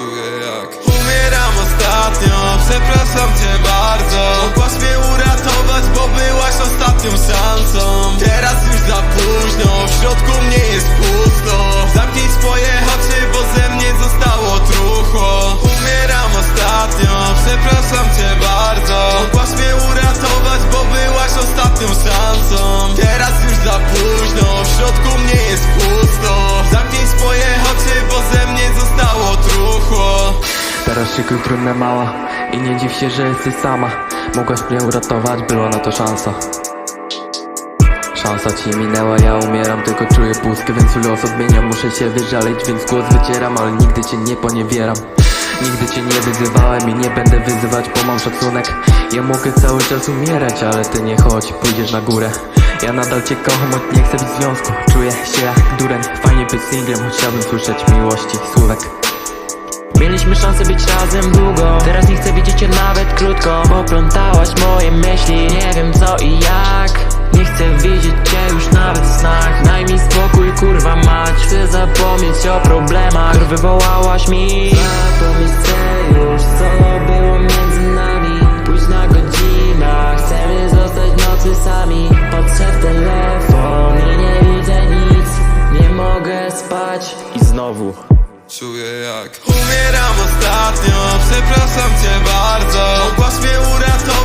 czuję jak Umieram ostatnio, przepraszam cię bardzo. Mogłaś mnie uratować, bo byłaś ostatnią szansą. Teraz już za późno, w środku mnie jest pusto. Zamknij swoje oczy, bo ze mnie zostało truchło Umieram ostatnio, przepraszam cię Teraz szykuj trudne mała I nie dziw się, że jesteś sama. Mogłaś mnie uratować, była na to szansa. Szansa ci minęła, ja umieram, tylko czuję pustkę Więc los odmieniam, muszę się wyżaleć Więc głos wycieram, ale nigdy cię nie poniewieram Nigdy cię nie wyzywałem i nie będę wyzywać, bo mam szacunek. Ja mogę cały czas umierać, ale ty nie chodź, pójdziesz na górę. Ja nadal cię kocham, choć nie chcę być w związku. Czuję się jak dureń, fajnie być singlem Choć chciałbym słyszeć miłości słówek Mieliśmy szansę być razem długo. Teraz nie chcę widzieć cię nawet krótko. Poplątałaś moje myśli Nie wiem co i jak. Nie chcę widzieć cię już nawet w snach. Daj mi spokój kurwa mać. Chcę zapomnieć o problemach Które wywołałaś mi. Zapomnieć chcę Czuję jak Umieram ostatnio, przepraszam cię bardzo. Mogłaś mnie uratować,